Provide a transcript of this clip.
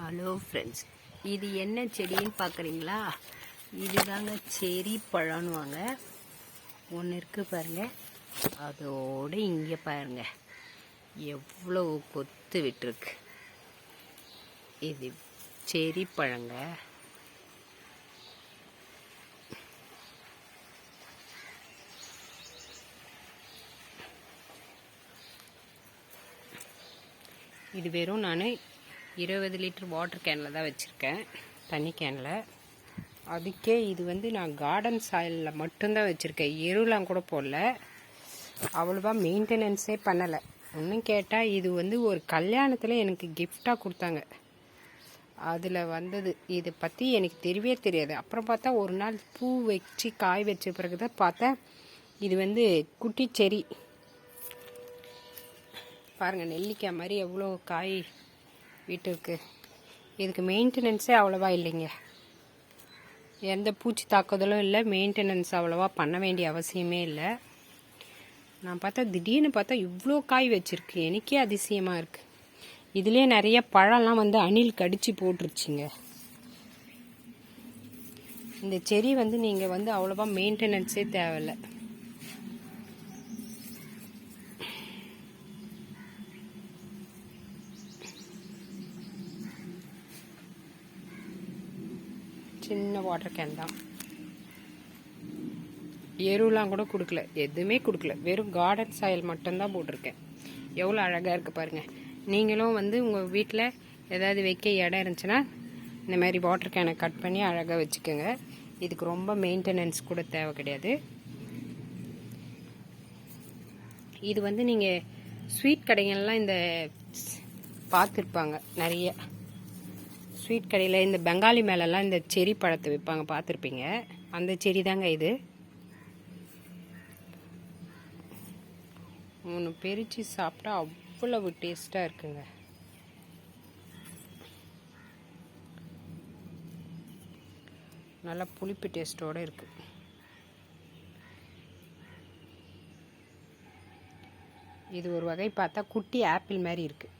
Hello friends இது என்ன செடின்னு பார்க்குறீங்களா? இதுதாங்க செரி பழம்னுவாங்க ஒன்று இருக்குது பாருங்கள் அதோடு இங்கே பாருங்கள் எவ்வளோ கொத்து விட்டுருக்கு. இது செரி பழங்க. இது வெறும் நான் இருபது லிட்டர் வாட்டர் கேனில் தான் வச்சுருக்கேன். தண்ணி கேனில் அதுக்கே இது வந்து நான் கார்டன் சாயிலில் மட்டும்தான் வச்சுருக்கேன். எருலாம் கூட போடல. அவ்வளோவா மெயின்டெனன்ஸே பண்ணலை. ஒன்றும் கேட்டால் இது வந்து ஒரு கல்யாணத்தில் எனக்கு கிஃப்டாக கொடுத்தாங்க. அதில் வந்தது. இதை பற்றி எனக்கு தெரியவே தெரியாது. அப்புறம் பார்த்தா ஒரு நாள் பூ வச்சு காய் வச்ச பிறகு தான் பார்த்தேன். இது வந்து குட்டி செரி பாருங்கள் நெல்லிக்காய் மாதிரி எவ்வளோ காய் வீட்டுக்கு. இதுக்கு மெயின்டெனன்ஸே அவ்வளோவா இல்லைங்க. எந்த பூச்சி தாக்குதலும் இல்லை மெயின்டெனன்ஸ் அவ்வளோவா பண்ண வேண்டிய அவசியமே இல்லை. நான் பார்த்தா திடீர்னு பார்த்தா இவ்வளோ காய் வச்சுருக்கு. எனக்கே அதிசயமாக இருக்குது இதுலேயே நிறைய பழம்லாம் வந்து அணில் கடிச்சு போட்டுருச்சுங்க. இந்த செடி வந்து நீங்கள் வந்து அவ்வளோவா மெயின்டெனன்ஸே தேவையில்லை. சின்ன வாட்டர் கேன் தான். எருலாம் கூட கொடுக்கல. எதுவுமே கொடுக்கல. வெறும் கார்டன் சாயல் மட்டும்தான் போட்டிருக்கேன். எவ்வளோ அழகாக இருக்குது பாருங்கள் நீங்களும் வந்து உங்கள் வீட்டில் ஏதாவது வைக்க இடம் இருந்துச்சுன்னா இந்த மாதிரி வாட்டர் கேனை கட் பண்ணி அழகாக வச்சுக்கோங்க. இதுக்கு ரொம்ப மெயின்டெனன்ஸ் கூட தேவை கிடையாது. இது வந்து நீங்கள் ஸ்வீட் கடைகள்லாம் இந்த பார்த்துருப்பாங்க நிறைய. ஸ்வீட் கடையில் இந்த பெங்காலி மேலெல்லாம் இந்த செரி பழத்தை விற்பாங்க பார்த்துருப்பீங்க? அந்த செரி தாங்க இது. ஒன்று பிரித்து சாப்பிட்டா அவ்வளவு டேஸ்ட்டாக இருக்குங்க. நல்லா புளிப்பு டேஸ்ட்டோடு இருக்கு. இது ஒரு வகை பார்த்தா குட்டி ஆப்பிள் மாதிரி இருக்குது